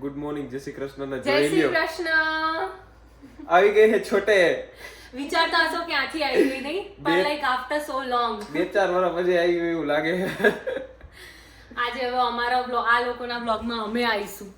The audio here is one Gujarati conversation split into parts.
ગુડ મોર્નિંગ જય શ્રી કૃષ્ણ જય શ્રી કૃષ્ણ આવી ગઈ હે છોટે. વિચારતા હશો ક્યાંથી આવી ગઈ નહીં પણ લાઈક આફ્ટર સો લોંગ બે ચાર વર્ષ પછી આવી ગઈ એવું લાગે. આજે હવે અમારો બ્લોગ આ લોકોના બ્લોગમાં અમે આવીશું.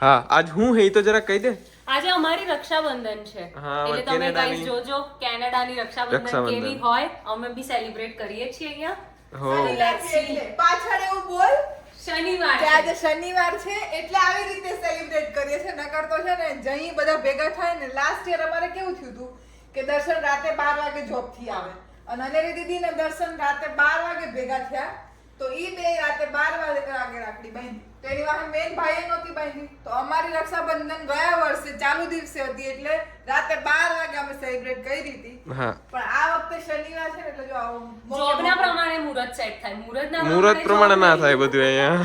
હા આજ હું હે તો જરા કહી દે. આજે અમારી રક્ષાબંધન છે. એટલે તમે ગાઈસ જોજો કેનેડાની રક્ષાબંધન રક્ષાબંધન. કેવી હોય અમે બી સેલિબ્રેટ કરીએ છીએ અહીંયા. પાછળ એવું બોલ. શનિવાર કે આજે શનિવાર છે એટલે આવી રીતે સેલિબ્રેટ કરીએ છે નકર તો છે ને જઈ બધા ભેગા થાય ને લાસ્ટ યર અમારે કેવું થયું હતું કે દર્શન રાતે બાર વાગે જોબથી આવે. અને અનેરી દીદી ને દર્શન રાતે બાર વાગે ભેગા થયા. તો ઈ બે રાતે 12 વાગે કરાગે રાખડી બાંધી. તો એની વાહે મેન ભાઈએ નહોતી બાંધી. તો અમારી રક્ષાબંધન ગયા વર્ષે ચાલુ દિવસે હતી એટલે રાતે 12 વાગે અમે સેલિબ્રેટ કરી હતી. હા. પણ આ વખતે શનિવાર છે એટલે જો આવું જોબના પ્રમાણે મુહૂર્ત સેટ થાય. મુહૂર્તના મુહૂર્ત પ્રમાણે ના થાય બધું અહીંયા.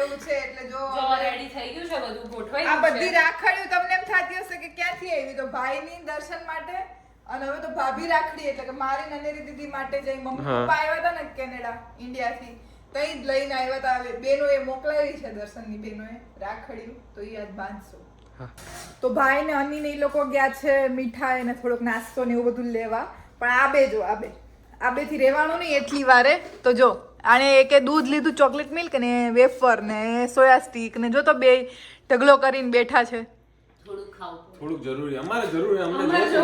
એવું છે એટલે જો રેડી થઈ ગયું છે બધું ગોઠવાઈ આ બધી. રાખડીઓ તમને એમ થતી હશે કે ક્યાંથી આવી? તો ભાઈની દર્શન માટે અને હવે તો ભાભી રાખડી એટલે કે મારી નનેરી દીદી માટે જઈ મમ્મી પપ્પા આવ્યા હતા ને કેનેડા ઇન્ડિયાથી તઈ જ લઈને આવ્યા હતા. હવે બેનો એ મોકલાવી છે દર્શનની બેનોએ રાખડીઓ તો એ આજ બાંધશો. તો ભાઈ ને અની ને એ લોકો ગયા છે મીઠાઈ ને થોડોક નાસ્તો ને એવું બધું લેવા. પણ આ બે જો આ બે. આ બેથી રહેવાનું નહીં એટલી વારે. તો જો આણે એકે દૂધ લીધું ચોકલેટ મિલ્ક ને વેફર ને સોયા સ્ટીક ને જો તો બે ઢગલો કરીને બેઠા છે. થોડુંક જરૂરી. અમારે જરૂરી અમને જો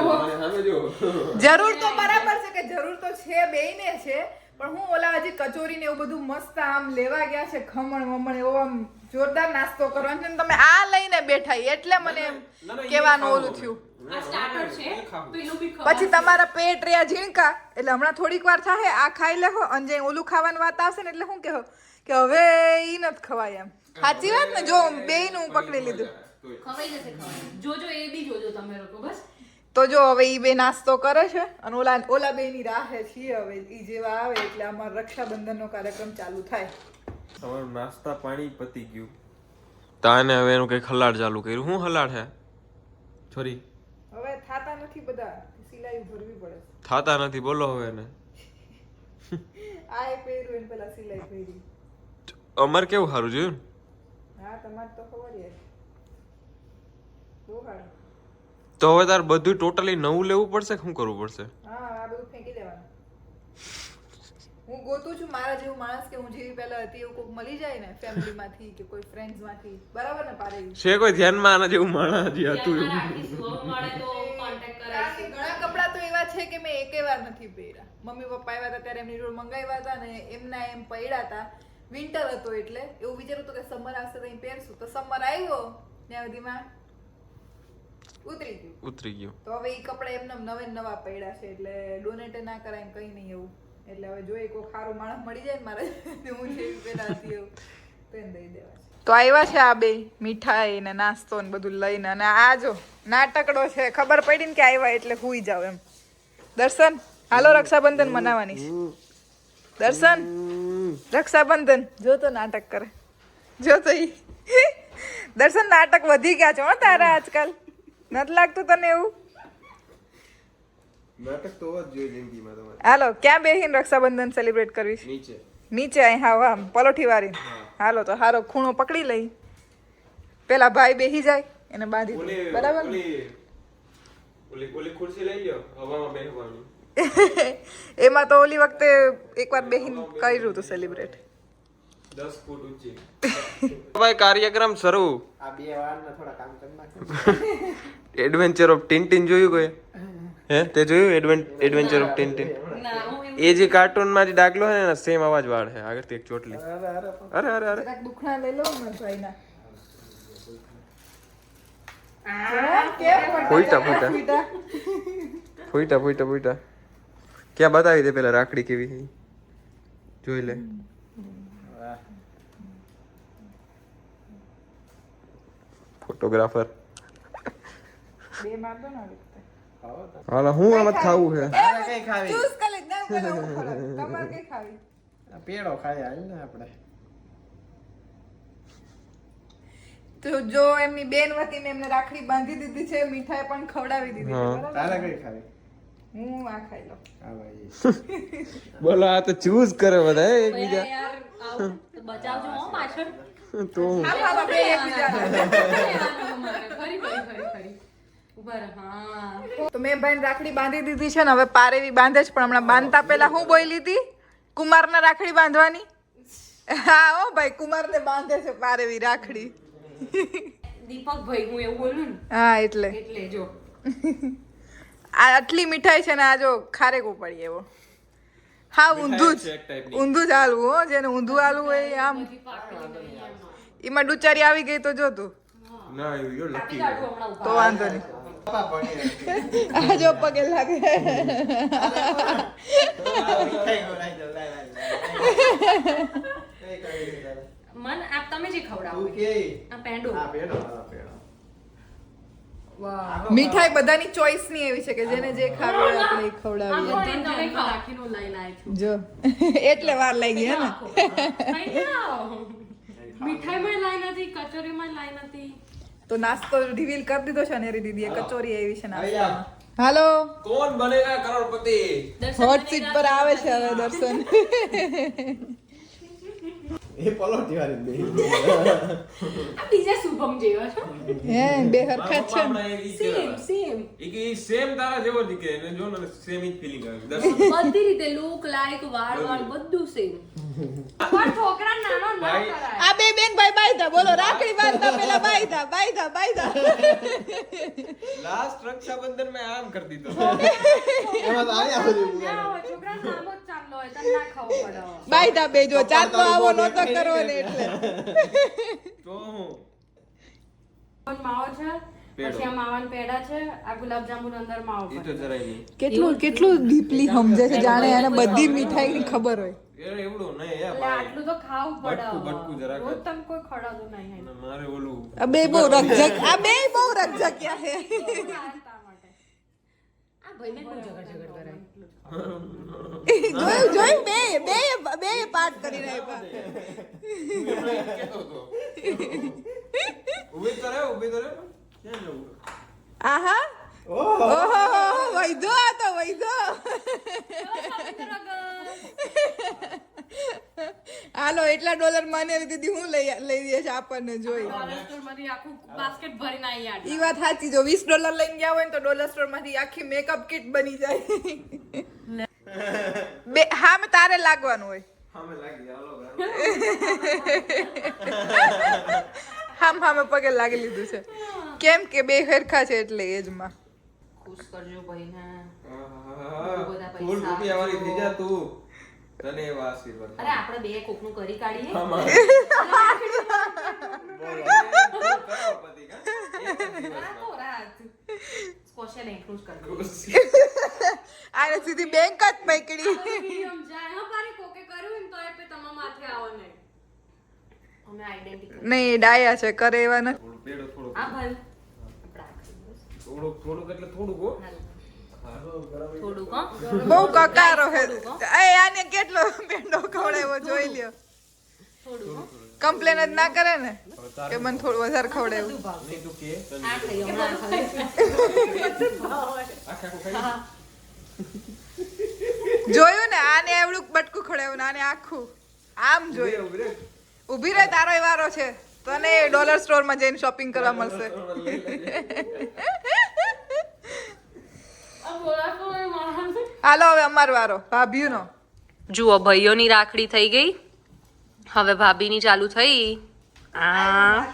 જરૂર. તો બરાબર છે કે જરૂર તો છે બેયને છે પણ હું ઓલા હજી કચોરી ને એવું બધું મસ્ત આમ લેવા ગયા છે ખમણ વમણ એવો આમ જોરદાર નાસ્તો કરવાનો છે ને તમે આ લઈને બેઠા એટલે મને ના, ના, કહેવાનું ઓલું થયું. બી. પછી તમારા પેટ રહ્યા ઝીણકા એટલે હમણાં થોડીક વાર થાય આ ખાઈ લેહો અને જે ઓલું ખાવાની વાત આવશે ને એટલે શું કહો કે હવે ઈ નથી ખવાય એમ. સાચી વાત ને? જો બેયનું હું પકડી લીધું. ખવાઈ જશે ખવાય જોજો એ બી જોજો તમે લોકો બસ. તો જો હવે ઈ બે નાસ્તો કરે છે અને ઓલા ઓલા બે ની રાહે છીએ હવે ઈ જેવા આવે એટલે અમારો રક્ષાબંધનનો કાર્યક્રમ ચાલુ થાય. તમારું નાસ્તા પાણી પતી ગયું. તાને હવે એનું કઈ ખલાડ ચાલુ કર્યું. હું ખલાડ હે? છોરી. હવે થાતા નથી બધા સિલાઈ ભરવી પડે. થાતા નથી બોલો હવે એને. આ એ પહેર્યું એને પેલા સિલાઈ ભરી અમર કેવું સારું જોયું હા તમારે તો ખબર સારું તો હવે તાર બધું ટોટલી નવું લેવું પડશે શું કરવું પડશે? હા આ બધું ફેંકી દેવાનું. હું ગોતું છું મારા જેવું માણસ કે હું જેવી પહેલા હતી એવું કોઈક મળી જાય ને ફેમિલી માંથી કે કોઈ ફ્રેન્ડ્સમાંથી બરાબર ને પારે છે કોઈ ધ્યાનમાં આના જેવું માણસ જે હતું એવું. ઘણા કપડાં તો એવા છે કે મેં એકે વાર નથી પહેર્યા. મમ્મી પપ્પા આવ્યા હતા ત્યારે એમની જોડે મંગાવ્યા હતા ને એમના એમ પડ્યા હતા. વિન્ટર હતો એટલે એવું વિચારું હતું કે સમર આવશે તો અહીં પહેરશું. તો સમર આવ્યો ત્યાં સુધીમાં ઉતરી ગયું. ઉતરી ગયું. તો હવે એ કપડા એમને નવે નવા પડ્યા છે એટલે ડોનેટ ના કરાય કઈ નહીં એવું. એટલે હવે જોઈએ કોઈ સારું માણસ મળી જાય મારે હું જે પેલા એવું તો એને દઈ દેવા તો આવ્યા છે આ બે મીઠાઈ ને નાસ્તો ને બધું લઈને અને આ જો નાટકડો છે ખબર પડી ને કે આવ્યા એટલે હુઈ જાવ એમ. દર્શન હાલો રક્ષાબંધન મનાવવાની છે. દર્શન રક્ષાબંધન. જો તો નાટક કરે. જો તો ઈ. દર્શન નાટક વધી ગયા છે હો તારા આજકાલ. નથી લાગતું તને એવું? નાટક તો જ જોઈએ જિંદગીમાં તમારે. હાલો ક્યાં બેહીને રક્ષાબંધન સેલિબ્રેટ કરવી નીચે. નીચે અહીં હા આમ પલોઠી વાળી હાલો તો હારો ખૂણો પકડી લઈ. પેલા ભાઈ બેહી જાય એને બાંધી બરાબર? ઓલી ઓલી ઓલી ખુરશી લઈ લ્યો હવામાં બેસવાની એમાં તો ઓલી વખતે એકવાર બેહીને કર્યું હતું સેલિબ્રેટ દસ ફૂટ ઊંચી. ભાઈ કાર્યક્રમ શરૂ. આ બે વારના થોડા કામ કરી નાખો. એડવેન્ચર ઓફ ટિન્ટિન જોયું કોઈ? હે? તે જોયું? એડવેન એડવેન્ચર ઓફ ટિન્ટિન હું એ જે કાર્ટૂનમાં જે ડાકલો છે ને સેમ અવાજ વાળ છે. આગળ એક ચોટલી. અરે અરે અરે દુખણા લઈ લો ને ભાઈના. ફૂઈટા? ફૂઈટા. ફૂઈટા. ફૂઈટા ક્યાં બતાવી દે પેલા રાખડી કેવી જોઈ લે. ફોટોગ્રાફર. હાલો હું આમાં ખાવું છે? કઈ ખાવી? કરી. તમારે કઈ ખાવી? પેડો ખાઈ આવી ને આપણે. તો જો એમની બેન વતી ને એમને રાખડી બાંધી દીધી છે મીઠાઈ પણ ખવડાવી દીધી છે, બરાબર? તારે કઈ ખાવી? હું આ ખાઈ લઉં. હા ભાઈ. બોલો આ તો ચૂઝ કરે બધા એકબીજા. યાર આવું બચાવજો હો પાછળ. તો મેં ભાઈ રાખડી બાંધી દીધી છે ને હવે પારેવી બાંધે છે પણ હમણાં બાંધતા પહેલા હું બોલી લીધી કુમારને રાખડી બાંધવાની હા ઓ ભાઈ કુમારને બાંધે છે પારેવી રાખડી દીપક ભાઈ હું એવું બોલું હા એટલે એટલે જો આ આટલી મીઠાઈ છે ને આ જો ખારેકો પડી એવો હા ઊંધું જ. ઊંધું જ હાલવું હો જેને ઊંધું હાલવું હોય આમ. એમાં. ડુચારી આવી ગઈ તો જો તું. તો વાંધો નહીં. આ જો પગે લાગે. મન આપ તમે જે ખવડાવો. પેંડો. હા પેડો હા પેડો. વાહ મીઠાઈ બધાની ચોઈસની એવી છે કે જેને જે ખાવું હોય આપણે એ ખવડાવીએ. જો. એટલે વાર લાગી હે ને? મીઠાઈમાં કચોરીમાં તો નાસ્તો રિવીલ કરી દીધો છે ને દીદીએ. કચોરી આવી છે જા. હાલો. કોણ બનેગા કરોડપતિ? હોટ સીટ પર આવે છે હવે દર્શન. એ પલોઠી વાળી દે બીજા શુભમ જેવા છો. હે બે હરખા છે ને. હમણાં એક ઈ સેમ સેમ ઈ કે સેમ તારા જેવો જ કે જો ને સેમ ઈ ફિલિંગ આવે બધી રીતે લુક લાઈક વાળ વાળ બધું. સેમ પણ છોકરા નાનો ના ભાઈ, કરાય. આ બે બેન ભાઈ બાયધા બોલો રાખડી બાંધતા પેલા બાયધા બાયધા બાયધા લાસ્ટ રક્ષાબંધન મેં આમ કરી દીધો. એમાં તો આયા છોકરા હોય તને ના ખાવું પડે. હવે. બાયધા બે જો ચાંદલો આવો નતો કરો ને એટલે. તો હું? પણ માવો છે પછી આ માવાના પેડા છે આ ગુલાબજાંબુ અંદર માવો ઈ તો જરાય નહીં. કેટલું કેટલું ડીપલી સમજે છે જાણે એને બધી મીઠાઈની ખબર હોય. તો બે બહુ રક્ષક આ બે બહુ રક્ષક છે આ ભાઈને બહુ ઝઘડ ઝઘડ કરાય જોયું જોયું બે બે બે પાઠ કરી રહ્યા આહા. ઓહો. વૈધો આ તો વૈધો. હાલો એટલા ડોલર મને દીદી હું લઈ લઈ દે છે આપણને જોઈ. બાસ્કેટ ભરીને આવી. ઈ વાત સાચી જો વીસ ડોલર લઈને ગયા હોય ને તો ડોલર સ્ટોરમાંથી આખી મેકઅપ કિટ બની જાય. બે હા મેં તારે લાગવાનું હોય. સામે લાગી હાલો હામ હામે પગે લાગી લીધું છે. કેમ કે બે ફેરખા છે એટલે એજમાં. ખુશ કરજો. બધા પૈસા ફૂલ રૂપિયા વાળી થઈ જા તું. તને એવા આશીર્વાદ અરે આપણે બે કોકનું કરી કાઢીએ. આને સીધી બેંક જ પકડી. નહીં. અમે identical. નહીં ડાયા છે કરે એવા નથી. થોડુંક. એટલે થોડુંક. બહુ કકારો હે. એ આને કેટલો પેંડો ખવડાવ્યો જોઈ લ્યો. કમ્પ્લેન જ ના કરે ને? કે મને થોડું વધારે ખવડાવ્યું. જોયું ને? આને એવડું બટકું ખવડાવ્યું આને આખું. આમ જોયું. ઊભી રહે તારો વારો છે. તને ડોલર સ્ટોરમાં જઈને શોપિંગ કરવા મળશે લઈ લેજે. આ બોલાતો હોય માણસ. હાલો હવે અમાર વારો. ભાભીનો જુઓ ભાઈઓની રાખડી થઈ ગઈ. હવે ભાભીની ચાલુ થઈ. આ.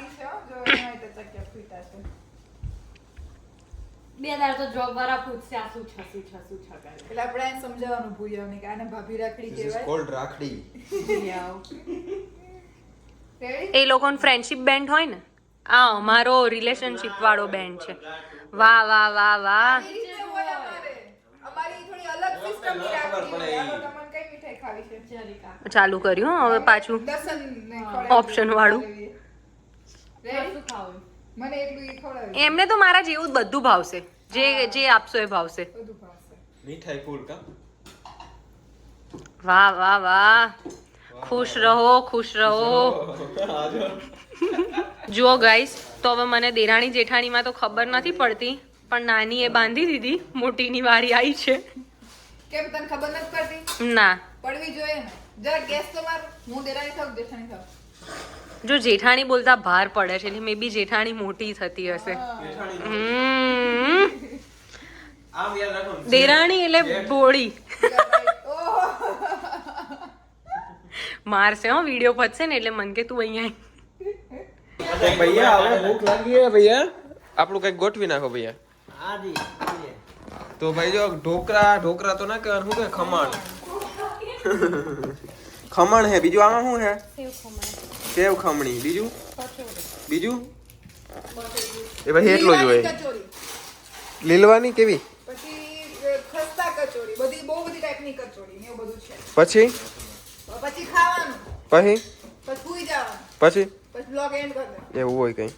બે દાડ તો જોબ વાળા પૂછશે આ શું છે શું છે શું છે એટલે આપણે એને સમજાવવાનું ભૂલ્યા કે આને ભાભી રાખડી કહેવાય. called રાખડી. એ લોકોનો ફ્રેન્ડશિપ બેન્ડ હોય ને? આ અમારો રિલેશનશિપ વાળો બેન્ડ છે. વાહ વાહ વાહ વાહ. ચાલુ કર્યું હો, હવે પાછું ઓપ્શન વાળું. Ready? મને એટલું ઈ ખવડાવી એમને તો મારા જેવું જ બધું ભાવશે. જે જે આપશો એ ભાવશે. મીઠાઈ વાહ વાહ વાહ. ખુશ રહો ખુશ રહો. જુઓ ગાઈસ તો હવે મને દેરાણી જેઠાણીમાં તો ખબર નથી પડતી પણ નાની એ બાંધી દીધી મોટીની વારી આવી છે. કેમ તને ખબર નથી પડતી? ના. પડવી જોઈએ ને. જરા ગેસ તો માર. હું દેરાણી થાવ જેઠાણી થાવ જો જેઠાણી બોલતા ભાર પડે છે એટલે મે બી જેઠાણી મોટી થતી હશે. હમ. આમ દેરાણી એટલે ભોળી મારશે હો વીડિયો પતશે ને એટલે મન કે તું અહીંયા ભૈયા હવે ભૂખ લાગી હે ભૈયા. આપણું કંઈક ગોઠવી નાખો ભૈયા. હા જી. તો ભાઈ જો ઢોકરા ઢોકરા તો ના કહેવાનું શું કે ખમણ. ખમણ હે બીજું આમાં શું હે? સેવ ખમણી. બીજું? બીજું? એ ભાઈ એટલું જ હોય. લીલવાની કેવી? પછી? અ, ખસ્તા કચોરી બધી બહુ બધી ટાઈપની કચોરી ને એવું બધું છે પછી? પછી? ખાવાનું પછી પછી સૂઈ જવાનું પછી પછી બ્લોગ એન્ડ કરી એવું હોય કઈ.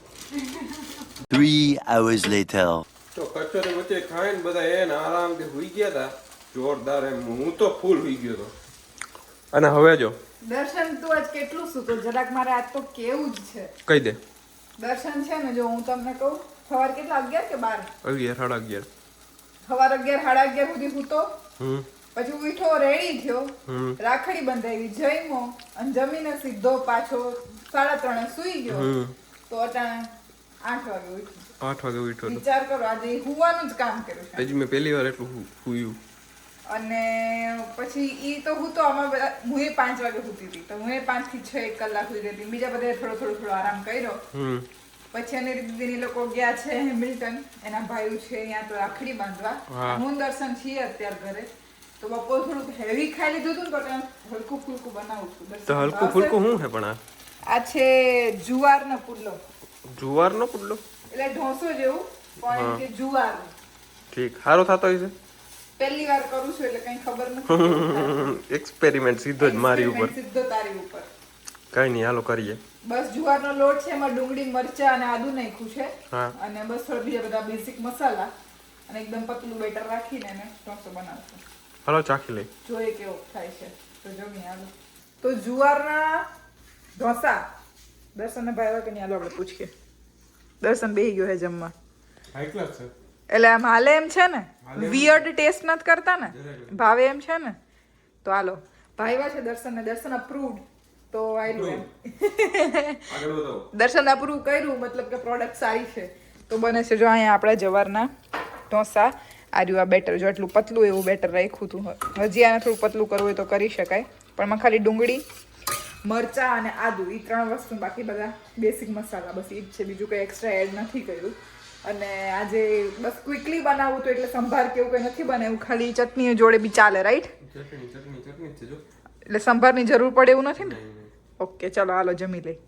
Three hours later. તો કચોરી વચ્ચે ખાઈને બધા એને આરામથી હુઈ ગયા હતા જોરદાર એમ. હું તો ફૂલ હુઈ ગયો હતો અને હવે જો. દર્શન તું આજ કેટલું સૂતો જરાક મારે આજ તો કેવું જ છે. કહી દે. દર્શન છે ને જો હું તમને કહું સવાર કેટલા અગિયાર કે બાર? અગિયાર સાડા અગિયાર. સવાર અગિયાર સાડા અગિયાર સુધી સૂતો પછી ઉઠો રેડી થયો. રાખડી બંધાવી જઈમો અને જમીને સીધો પાછો સાડા ત્રણે સુઈ ગયો. હમ. તો અટાણે આઠ વાગે ઉઠી આઠ વાગે ઉઠ્યો વિચાર કરો આજે હુવાનું જ કામ કર્યું છે. હજી મેં પહેલી વાર એટલું હુયું. અને પછી ઈ તો હું તો અમે બધા હું એ પાંચ વાગે સૂતી હતી. તો હું એ પાંચથી છ એક કલાક સુઈ હતી. બીજા બધા થોડો થોડો થોડો આરામ કર્યો. પછી અને દીદી લોકો ગયા છે હેમિલ્ટન. એના ભાઈઓ છે ત્યાં તો રાખડી બાંધવા. હું. દર્શન છીએ અત્યારે ઘરે. તો બપોર થોડુંક હેવી ખાઈ લીધું હતું પણ હલકું ફૂલકું બનાવું છું. તો હલકું? ફૂલકું શું છે પણ આ? આ છે જુવારનો પુડલો. જુવારનો પુડલો? એટલે ઢોસો જેવું પણ કે જુવાર. ઠીક. સારો થતો હશે? પહેલી વાર કરું છું એટલે કઈ ખબર નથી. એક્સપેરિમેન્ટ સીધો જ મારી ઉપર. સીધો તારી ઉપર. કઈ નહીં હાલો કરીએ. બસ જુવારનો લોટ છે એમાં ડુંગળી મરચા અને આદુ નાખ્યું છે. અને બસ થોડા બીજા બધા બેઝિક મસાલા. અને એકદમ પતલું બેટર રાખીને એને ઢોસો બનાવશું. હાલો ચાખી લઈ જોઈએ કેવો થાય છે. તો જમીએ હાલો. તો જુવારના ઢોસા. દર્શન ભાઈ કે નહીં હાલો આપણે પૂછીએ. દર્શન બેહી ગયો હે જમવા. એટલે આમ હાલે એમ છે ને? વિયર્ડ ટેસ્ટ નથી કરતા ને? ભાવે એમ છે ને? તો હાલો. ભાઈવા છે દર્શન ને દર્શન અપ્રૂવડ તો આયલું દર્શન અપ્રૂવ કર્યું મતલબ કે પ્રોડક્ટ સારી છે. તો બને છે જો અહીંયા આપણે જવારના ઢોસા. આર્યું આ બેટર જો એટલું પતલું એવું બેટર રાખ્યું હતું. હજી આને થોડું પતલું કરવું હોય તો કરી શકાય. પણ એમાં ખાલી ડુંગળી મરચા અને આદુ એ ત્રણ વસ્તુ બાકી બધા બેસિક મસાલા. બસ એ જ છે. બીજું કંઈ એક્સ્ટ્રા એડ નથી કર્યું. અને આજે બસ ક્વિકલી બનાવવું તો એટલે સંભાર કેવું કંઈ નથી બનાવ્યું ખાલી ચટણી જોડે બી ચાલે રાઈટ એટલે સંભારની જરૂર પડે એવું નથી ને? ઓકે ચલો હાલો જમી લઈ